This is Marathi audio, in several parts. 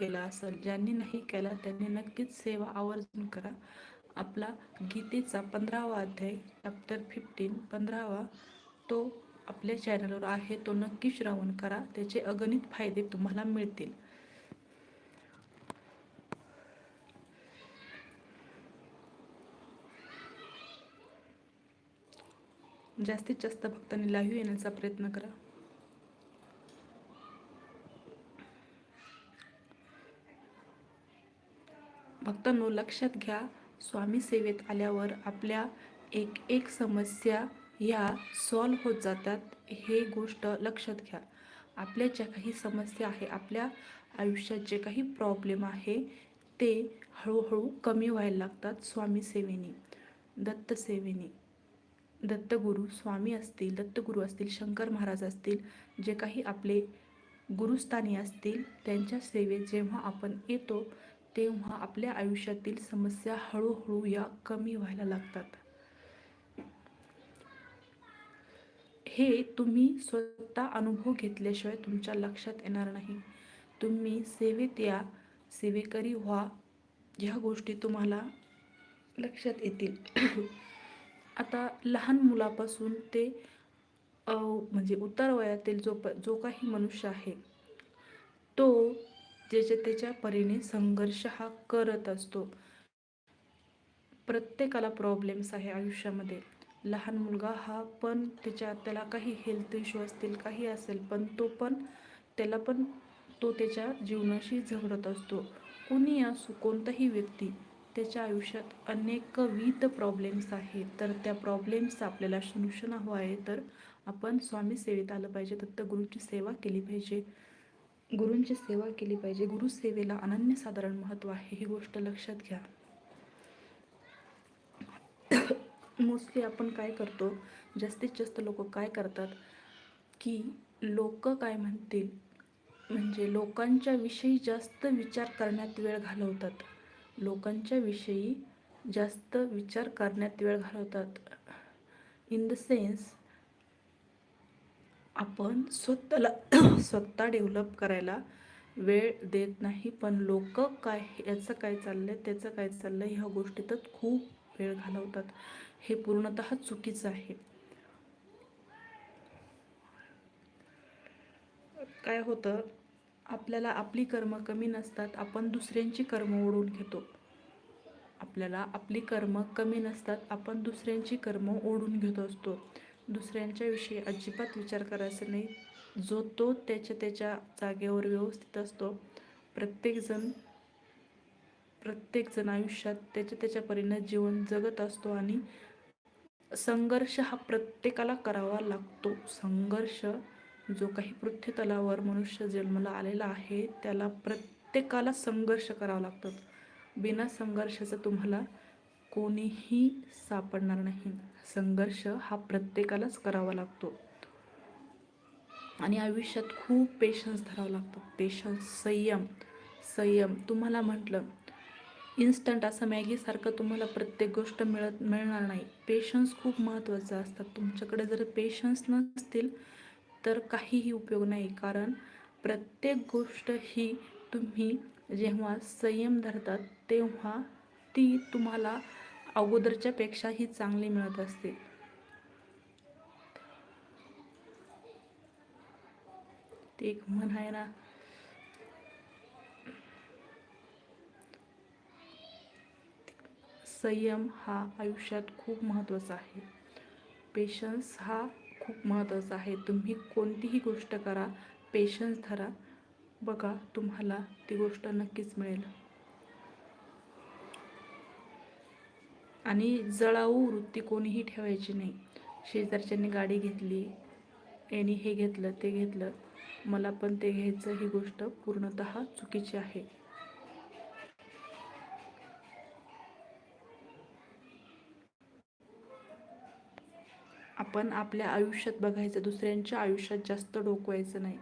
केला असेल ज्यांनी नाही केला त्यांनी नक्कीच सेवा आवर्जून करा. आपला गीतेचा पंधरावा अध्याय चॅप्टर फिफ्टीन पंधरावा तो आपल्या चॅनलवर आहे तो नक्की श्रवण करा. त्याचे अगणित फायदे तुम्हाला मिळतील. जास्तीत जास्त भक्तांनी लाईव्ह येण्याचा प्रयत्न करा. भक्तांनो लक्षात घ्या स्वामी सेवेत आल्यावर आपल्या एक एक समस्या ह्या सॉल्व होत जातात हे गोष्ट लक्षात घ्या. आपल्या ज्या काही समस्या आहे आपल्या आयुष्यात जे काही प्रॉब्लेम आहे ते हळूहळू कमी व्हायला लागतात स्वामी सेवेने दत्तसेवेने दत्तगुरू स्वामी असतील दत्तगुरू असतील शंकर महाराज असतील जे काही आपले गुरुस्थानी असतील त्यांच्या सेवेत जेव्हा आपण येतो तेव्हा आपल्या आयुष्यातील समस्या हळूहळू या कमी व्हायला लागतात. हे तुम्ही स्वतः अनुभव घेतल्याशिवाय तुमच्या लक्षात येणार नाही. तुम्ही सेवेत या सेवेकरी व्हा ह्या गोष्टी तुम्हाला लक्षात येतील. आता लहान मुलापासून ते म्हणजे उतार वयातील जो प जो काही मनुष्य आहे तो ज्याच्या त्याच्या परीने संघर्ष हा करत असतो. प्रत्येकाला प्रॉब्लेम्स आहे आयुष्यामध्ये. लहान मुलगा हा पण त्याच्या त्याला काही हेल्थ इश्यू असतील काही असेल पण तो पण त्याला पण तो त्याच्या जीवनाशी झगडत असतो. कोणी असो कोणताही व्यक्ती त्याच्या आयुष्यात अनेकविध प्रॉब्लेम्स आहेत तर त्या प्रॉब्लेम्सचं आपल्याला सोल्युशन हवं आहे तर आपण स्वामी सेवेत आलं पाहिजे. दत्तगुरूची सेवा केली पाहिजे. गुरूंची सेवा केली पाहिजे. गुरुसेवेला अनन्यसाधारण महत्त्व आहे ही गोष्ट लक्षात घ्या. मोस्टली आपण काय करतो जास्तीत जास्त लोक काय करतात की लोक काय म्हणतील म्हणजे लोकांच्या विषयी जास्त विचार करण्यात वेळ घालवतात. लोकांच्या विषयी जास्त विचार करण्यात वेळ घालवतात. इन द सेन्स आपण स्वतःला स्वतः डेव्हलप करायला वेळ देत नाही पण लोक काय याचं काय चाललंय त्याचं काय चाललंय ह्या गोष्टीतच खूप वेळ घालवतात. हे पूर्णतः चुकीचं आहे. काय होतं आपल्याला आपली कर्म कमी नसतात आपण दुसऱ्यांची कर्म ओढून घेतो. आपल्याला आपली कर्म कमी नसतात आपण दुसऱ्यांची कर्म ओढून घेत असतो. दुसऱ्यांच्याविषयी अजिबात विचार करायचा नाही. जो तो त्याच्या त्याच्या जागेवर व्यवस्थित असतो. प्रत्येकजण प्रत्येकजण आयुष्यात त्याच्या त्याच्या परीने जीवन जगत असतो आणि संघर्ष हा प्रत्येकाला करावा लागतो. संघर्ष जो काही पृथ्वीतलावर मनुष्य जन्माला आलेला आहे त्याला प्रत्येकाला संघर्ष करावा लागतो. बिना संघर्षाचं तुम्हाला कोणीही सापडणार नाही. संघर्ष हा प्रत्येकालाच करावा लागतो. आणि आयुष्यात खूप पेशन्स धरावं लागतो. पेशन्स संयम संयम. तुम्हाला म्हटलं इन्स्टंट असं मॅगीसारखं तुम्हाला प्रत्येक गोष्ट मिळत मिळणार नाही. पेशन्स खूप महत्त्वाचं असतात तुमच्याकडे जर पेशन्स नसतील तर काहीही उपयोग नाही. कारण प्रत्येक गोष्ट ही तुम्ही जेव्हा संयम धरतात तेव्हा ती तुम्हाला अगोदरच्या पेक्षाही चांगली मिळत असते. ते एक म्हण आहे ना. संयम हा आयुष्यात खूप महत्त्वाचा आहे. पेशन्स हा खूप महत्त्वाचा आहे. तुम्ही कोणतीही गोष्ट करा पेशन्स धरा. बघा तुम्हाला ती गोष्ट नक्कीच मिळेल. आणि जळाऊ वृत्ती कोणीही ठेवायची नाही. शेजारच्यांनी गाडी घेतली यांनी हे घेतलं ते घेतलं. मला पण ते घ्यायचं ही गोष्ट पूर्णतः चुकीची आहे. आपण आपल्या आयुष्यात बघायचं दुसऱ्यांच्या आयुष्यात जास्त डोकवायचं नाही.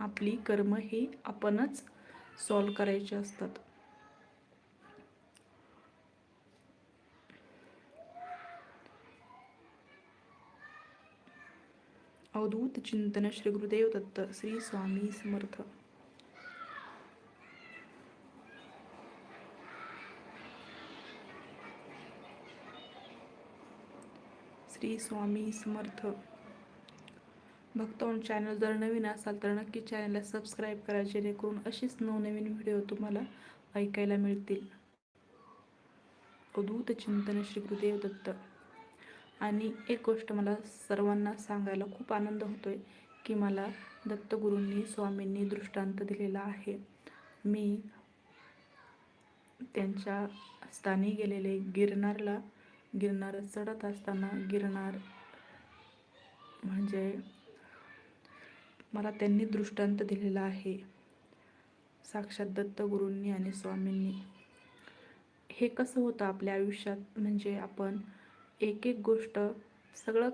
आपली कर्म ही आपणच सॉल्व करायचे असतात. अवधूत चिंतन श्री गुरुदेव दत्त श्री स्वामी समर्थ. श्री स्वामी समर्थ. भक्तांनो चॅनल जर नवीन असाल तर नक्की चॅनलला सबस्क्राईब करा जेणेकरून अशीच नवनवीन व्हिडिओ तुम्हाला ऐकायला मिळतील. अवधूत चिंतन श्री गुरुदेव दत्त आणि एक गोष्ट मला सर्वांना सांगायला खूप आनंद होतोय की मला दत्तगुरूंनी स्वामींनी दृष्टांत दिलेला आहे. मी त्यांच्या स्थानी गेलेले गिरनारला गिरनार चढत असताना गिरनार म्हणजे मला त्यांनी दृष्टांत दिलेला आहे. साक्षात दत्तगुरूंनी आणि स्वामींनी. हे कसं होतं आपल्या आयुष्यात? म्हणजे आपण एक एक गोष्ट सगळं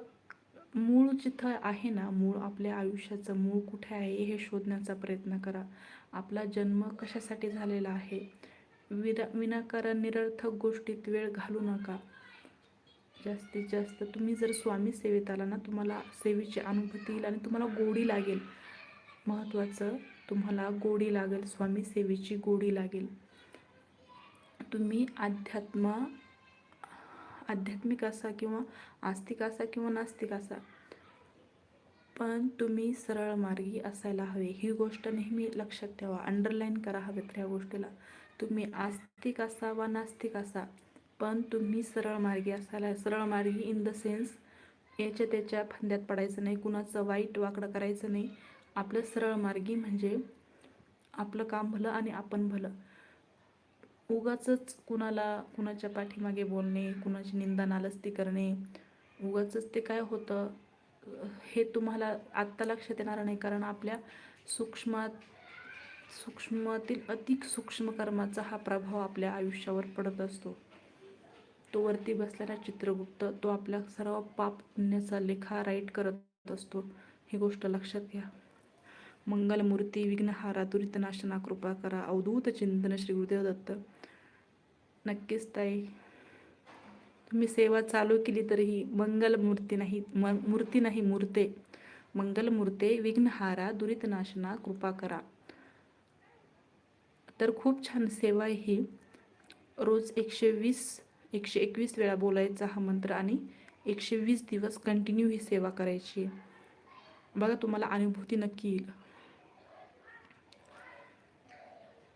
मूळ जिथं आहे ना मूळ आपल्या आयुष्याचं मूळ कुठे आहे हे शोधण्याचा प्रयत्न करा. आपला जन्म कशासाठी झालेला आहे? विरा विनाकारण निरर्थक गोष्टीत वेळ घालू नका. जास्तीत जास्त तुम्ही जर स्वामी सेवेत आला ना तुम्हाला सेवेची अनुभूती येईल आणि तुम्हाला गोडी लागेल. महत्त्वाचं तुम्हाला गोडी लागेल स्वामी सेवेची गोडी लागेल. तुम्ही अध्यात्म आध्यात्मिक असा किंवा आस्तिक असा किंवा नास्तिक असा पण तुम्ही सरळ मार्गी असायला हवे. ही गोष्ट नेहमी लक्षात ठेवा. अंडरलाईन करा हवेत ह्या गोष्टीला. तुम्ही आस्तिक असा वा नास्तिक असा. पण तुम्ही सरळ मार्गी असायला सरळ मार्गी इन द सेन्स याच्या त्याच्या फंद्यात पडायचं नाही. कुणाचं वाईट वाकडं करायचं नाही. आपलं सरळ मार्गी म्हणजे आपलं काम भलं आणि आपण भलं. उगाचंच कुणाला कुणाच्या पाठीमागे बोलणे कुणाची निंदा नालस्ती करणे उगाचंच ते काय होतं? हे तुम्हाला आत्ता लक्षात येणार नाही. कारण आपल्या सूक्ष्मात सूक्ष्मातील अधिक सूक्ष्म कर्माचा हा प्रभाव आपल्या आयुष्यावर पडत असतो. तो वरती बसलेला चित्रगुप्त तो आपल्या सर्व पाप पुण्याचा लेखा राईट करत असतो. ही गोष्ट लक्षात घ्या. मंगलमूर्ती विघ्नहारा दुरितनाशना कृपा करा अवधूत चिंतन श्री गुरुदेव दत्त. नक्कीच ताई. तुम्ही सेवा चालू केली तरीही मंगलमूर्ती नाही म मूर्ती नाही मूर्ते. मंगलमूर्ते विघ्नहारा दुरितनाशना कृपा करा. तर खूप छान सेवा ही. रोज एकशे वीस एकशे एकवीस वेळा बोलायचा हा मंत्र आणि एकशे वीस दिवस कंटिन्यू ही सेवा करायची. बघा तुम्हाला अनुभूती नक्की येईल.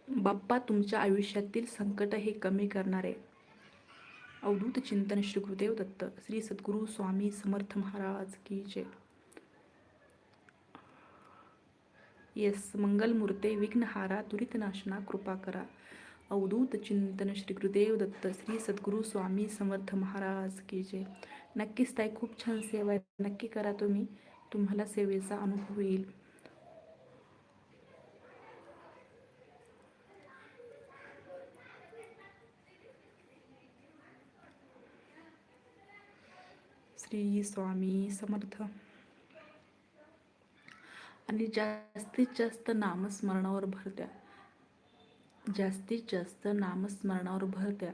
बाप्पा तुमच्या आयुष्यातील संकट हे कमी करणारे. अवधूत चिंतन श्री गुरुदेव दत्त. श्री सद्गुरू स्वामी समर्थ महाराज की जय. येस मंगलमूर्ते विघ्नहारा दुरितनाशना कृपा करा. अवधूत चिंतन श्री गुरुदेव दत्त श्री सद्गुरू स्वामी समर्थ महाराज की जय. नक्कीच ताई खूप छान सेवा आहे. नक्की करा तुम्ही. तुम्हाला सेवेचा अनुभव येईल श्री स्वामी समर्थ. आणि जास्तीत जास्त नामस्मरणावर भर द्या. जास्तीत जास्त नामस्मरणावर भर द्या.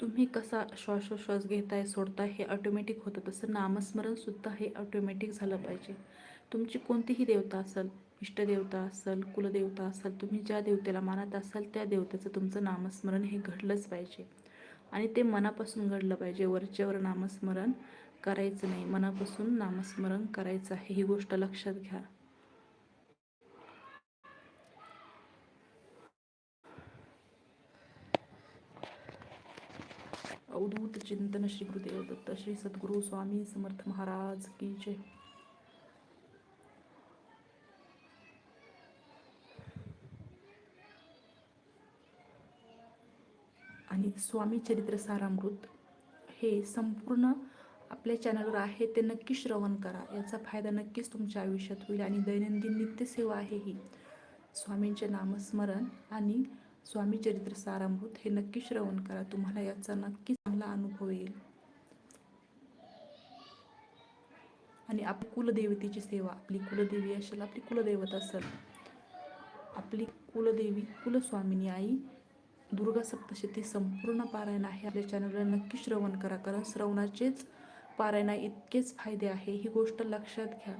तुम्ही कसा श्वासोश्वास घेताय सोडताय हे ऑटोमॅटिक होतं. तसं नामस्मरणसुद्धा हे ऑटोमॅटिक झालं पाहिजे. तुमची कोणतीही देवता असेल इष्टदेवता असेल कुलदेवता असेल तुम्ही ज्या देवतेला मानत असाल त्या देवतेचं तुमचं नामस्मरण हे घडलंच पाहिजे. आणि ते मनापासून घडलं पाहिजे. वरच्यावर नामस्मरण करायचं नाही. मनापासून नामस्मरण करायचं आहे. ही गोष्ट लक्षात घ्या. अवधूत चिंतन श्री गुरुदेव दत्त श्री सद्गुरू स्वामी समर्थ महाराज की जय. आणि स्वामी चरित्र सारामृत हे संपूर्ण आपल्या चॅनलवर आहे ते नक्की श्रवण करा. याचा फायदा नक्कीच तुमच्या आयुष्यात होईल आणि दैनंदिन नित्यसेवा आहे ही. स्वामींचे नामस्मरण आणि स्वामी चरित्र सारामृत हे नक्की श्रवण करा. तुम्हाला याचा नक्कीच चांगला अनुभव येईल. आणि आपली कुलदेवतेची सेवा आपली कुलदेवी असेल आपली कुलदैवत असेल. आपली कुलदेवी कुलस्वामिनी आई दुर्गा सप्तशती संपूर्ण पारायण आहे. आपल्या चॅनलला नक्की श्रवण करा कारण श्रवणाचेच पारायणा इतकेच फायदे आहे. ही गोष्ट लक्षात घ्या.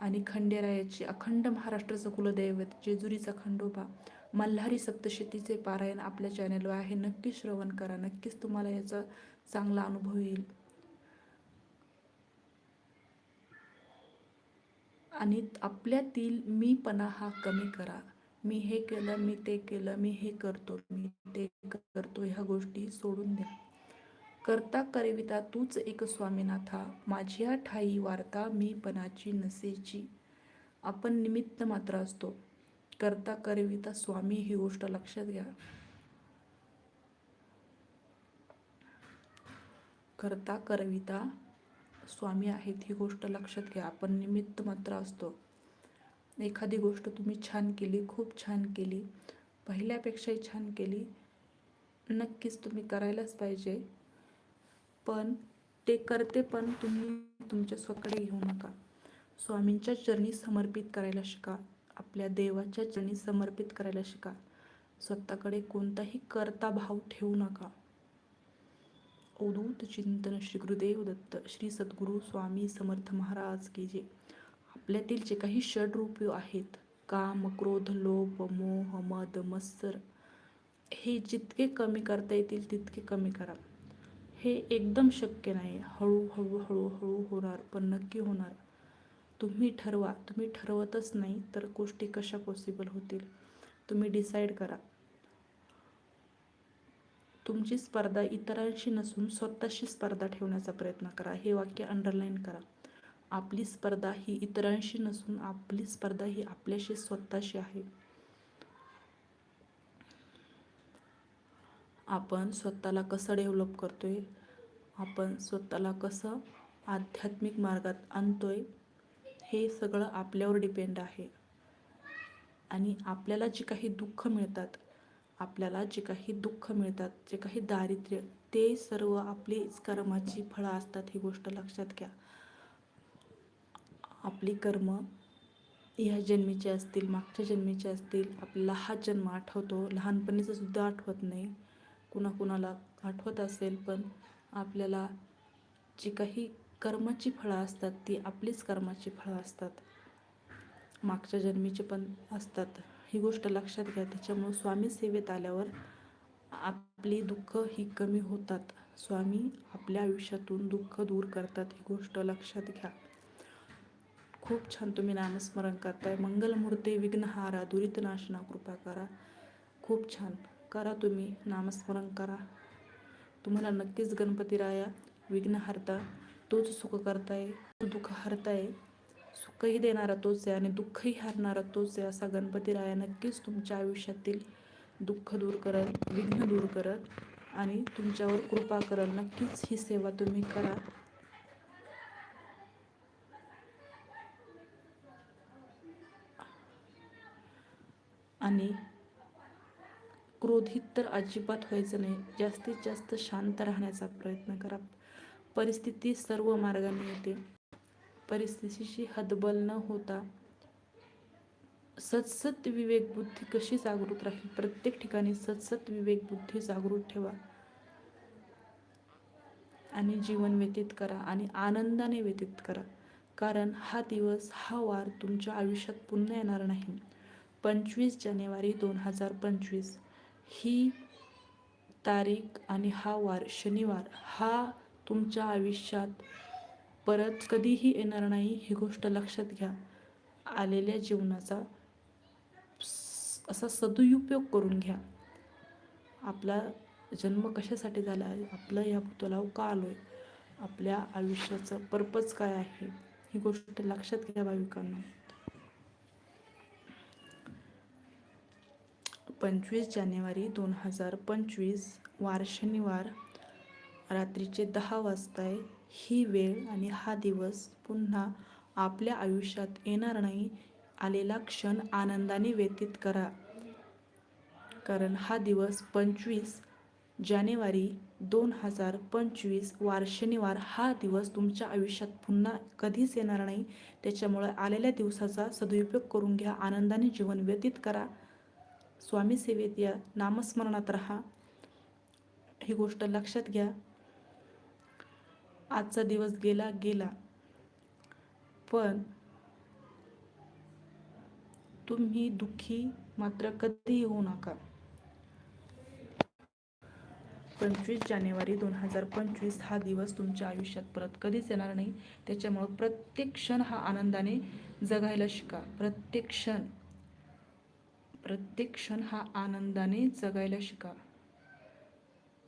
आणि खंडेरायाची अखंड महाराष्ट्राचं कुलदैवत जेजुरीचा खंडोबा मल्हारी सप्तशतीचे पारायण आपल्या चॅनलवर आहे. नक्की श्रवण करा. नक्कीच तुम्हाला याचा चांगला अनुभव येईल. आणि आपल्यातील मीपणा हा कमी करा. मी हे केलं मी ते केलं मी हे करतो मी ते करतो ह्या गोष्टी सोडून द्या. करता करविता तूच एक स्वामीनाथा. माझ्या ठाई वार्ता मीपणाची नसेची. आपण निमित्त मात्र असतो. करता करविता स्वामी ही गोष्ट लक्षात घ्या. करता करविता स्वामी आहेत ही गोष्ट लक्षात घ्या. आपण निमित्त मात्र असतो. एखादी गोष्ट तुम्ही छान केली खूप छान केली पहिल्यापेक्षाही छान केली नक्कीच तुम्ही करायलाच पाहिजे. पण ते करते पण तुम्ही तुमच्या स्वकडे घेऊ नका. स्वामींच्या चरणी समर्पित करायला शिका. आपल्या देवाच्या चरणी समर्पित करायला शिका. स्वतःकडे कोणताही करता भाव ठेवू नका. अवधूत चिंतन श्री गुरुदेव दत्त श्री सद्गुरू स्वामी समर्थ महाराज की जे आपल्यातील जे काही षडरूप आहेत काम क्रोध लोभ मोह मद मत्सर हे जितके कमी करता येतील तितके कमी करा. हे एकदम शक्य नाही. हळूहळू हळूहळू होणार पण नक्की होणार. तुम्ही ठरवा तुम्ही ठरवतच नाही तर गोष्टी कशा पॉसिबल होतील? तुम्ही डिसाईड करा. तुमची स्पर्धा इतरांशी नसून स्वतःशी स्पर्धा ठेवण्याचा प्रयत्न करा. हे वाक्य अंडरलाईन करा. आपली स्पर्धा ही इतरांशी नसून आपली स्पर्धा ही आपल्याशी स्वतःशी आहे. आपण स्वतःला कसं डेव्हलप करतोय? आपण स्वतःला कसं आध्यात्मिक मार्गात आणतोय? हे सगळं आपल्यावर डिपेंड आहे. आणि आपल्याला जे काही दुःख मिळतात आपल्याला जे काही दुःख मिळतात जे काही दारिद्र्य ते सर्व आपली कर्माची फळं असतात ही गोष्ट लक्षात घ्या. आपली कर्म ह्या जन्मीचे असतील मागच्या जन्मीचे असतील आपल्याला हा जन्म आठवतो. लहानपणीचं सुद्धा आठवत नाही. कुणाकुणाला आठवत असेल पण आपल्याला जी काही कर्माची फळं असतात ती आपलीच कर्माची फळं असतात. मागच्या जन्मीचे पण असतात. ही गोष्ट लक्षात घ्या. त्याच्यामुळं स्वामी सेवेत आल्यावर आपली दुःख ही कमी होतात. स्वामी आपल्या आयुष्यातून दुःख दूर करतात. ही गोष्ट लक्षात घ्या. खूप छान तुम्ही नामस्मरण करताय. मंगलमूर्ती विघ्नहारा दुरितनाशना कृपा करा. खूप छान. करा तुम्ही. नामस्मरण करा. तुम्हाला नक्कीच गणपती राया विघ्नहर्ता तोच सुख करताय दुःख हरताय. सुखही देणारा तोच आहे आणि दुःखही हरणारा तोच आहे असा गणपती राया नक्कीच तुमच्या आयुष्यातील दुःख दूर करत विघ्न दूर करत आणि तुमच्यावर कृपा करत नक्कीच ही सेवा तुम्ही करा. आणि क्रोधित तर अजिबात व्हायचं नाही. जास्तीत जास्त शांत राहण्याचा प्रयत्न करा. परिस्थिती सर्व मार्गाने येते. परिस्थितीशी हदबल न होता सतसत विवेक बुद्धी कशी जागृत राहील? प्रत्येक ठिकाणी सतसत विवेक बुद्धी जागृत ठेवा आणि जीवन व्यतीत करा आणि आनंदाने व्यतीत करा. कारण हा दिवस हा वार तुमच्या आयुष्यात पुन्हा येणार नाही. पंचवीस जानेवारी दोन हजार पंचवीस. ही तारीख आणि हा वार शनिवार हा तुमच्या आयुष्यात परत कधीही येणार नाही ही गोष्ट लक्षात घ्या. आलेल्या जीवनाचा असा सदुपयोग करून घ्या. आपला जन्म कशासाठी झाला? आहे आपलं या पुतलाव का आलो आहे आपल्या आयुष्याचं पर्पज काय आहे? ही गोष्ट लक्षात घ्या भाविकांना. पंचवीस जानेवारी दोन हजार पंचवीस वार शनिवार रात्रीचे दहा वाजता आहे ही वेळ आणि हा दिवस पुन्हा आपल्या आयुष्यात येणार नाही. आलेला क्षण आनंदाने व्यतीत करा. कारण हा दिवस पंचवीस जानेवारी दोन हजार पंचवीस वार शनिवार हा दिवस तुमच्या आयुष्यात पुन्हा कधीच येणार नाही. त्याच्यामुळे आलेल्या दिवसाचा सदुपयोग करून घ्या. आनंदाने जीवन व्यतीत करा. स्वामी सेवेत या नामस्मरणात राहा. ही गोष्ट लक्षात घ्या. आजचा दिवस गेला गेला. पण तुम्ही दुःखी मात्र कधीही होऊ नका. पंचवीस जानेवारी दोन हजार पंचवीस हा दिवस तुमच्या आयुष्यात परत कधीच येणार नाही. त्याच्यामुळं प्रत्येक क्षण हा आनंदाने जगायला शिका. प्रत्येक क्षण प्रत्येक क्षण हा आनंदाने जगायला शिका.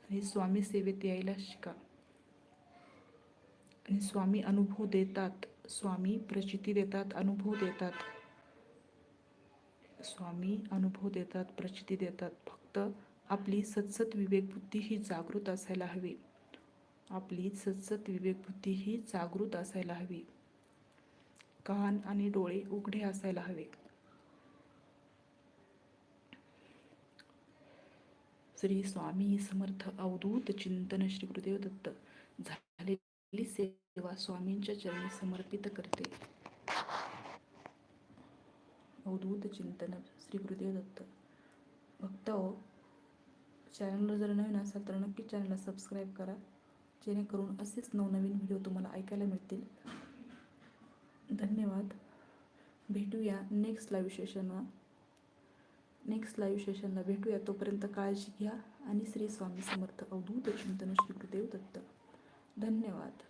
आणि स्वामी सेवेत यायला शिका. आणि स्वामी अनुभव देतात. स्वामी प्रचिती देतात अनुभव देतात. स्वामी अनुभव देतात प्रचिती देतात. फक्त आपली सतसत विवेकबुद्धी ही जागृत असायला हवी. आपली सतसत विवेकबुद्धी ही जागृत असायला हवी. कान आणि डोळे उघडे असायला हवे. श्री स्वामी समर्थ अवधूत चिंतन श्री गुरुदेव दत्त. झाले आपली सेवा स्वामींच्या चरणी समर्पित करते. अवधूत चिंतन श्री गुरुदेव दत्त. भक्त हो चॅनलला जर नवीन असाल तर नक्की चॅनलला सबस्क्राईब करा जेणेकरून असेच नवनवीन व्हिडिओ तुम्हाला ऐकायला मिळतील. धन्यवाद. भेटूया नेक्स्ट लाईव्ह सेशनला नेक्स्ट लाईव्ह सेशनला भेटूया. तोपर्यंत काळजी घ्या आणि श्री स्वामी समर्थ. अवधूत चिंतन श्री गुरुदेव दत्त. धन्यवाद